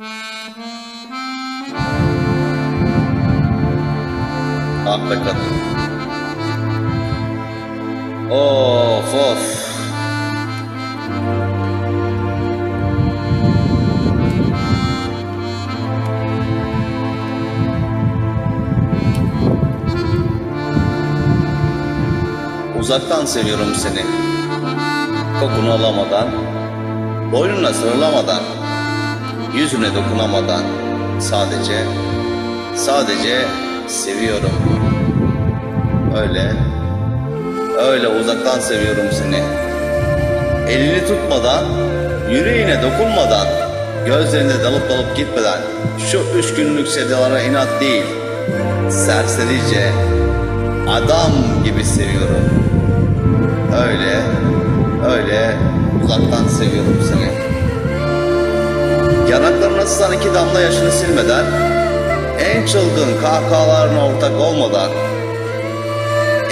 Ah be kadın. Of of. Uzaktan seviyorum seni. Kokunu alamadan, boynuna sarılamadan, yüzüne dokunamadan sadece, sadece seviyorum. Öyle, öyle uzaktan seviyorum seni. Elini tutmadan, yüreğine dokunmadan, gözlerine dalıp dalıp gitmeden, şu üç günlük sevdalara inat değil, serserice, adam gibi seviyorum. Öyle, öyle uzaktan seviyorum seni. Yanaklarına sızan iki damla yaşını silmeden, en çılgın kahkahalarına ortak olmadan,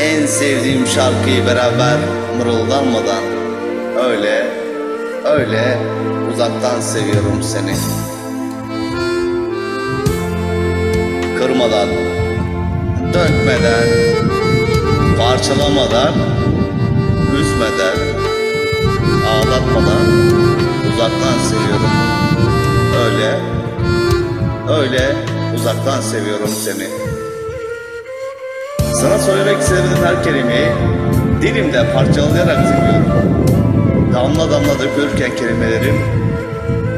en sevdiğim şarkıyı beraber mırıldanmadan, öyle, öyle uzaktan seviyorum seni. Kırmadan, dökmeden, parçalamadan, üzmeden, ağlatmadan uzaktan seviyorum. Öyle, uzaktan seviyorum seni. Sana söylemek istediğim her kelimeyi dilimde parçalayarak seviyorum. Damla damla dökülürken kelimelerim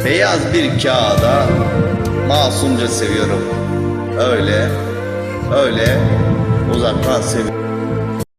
beyaz bir kağıda masumca seviyorum. Öyle, öyle uzaktan seviyorum.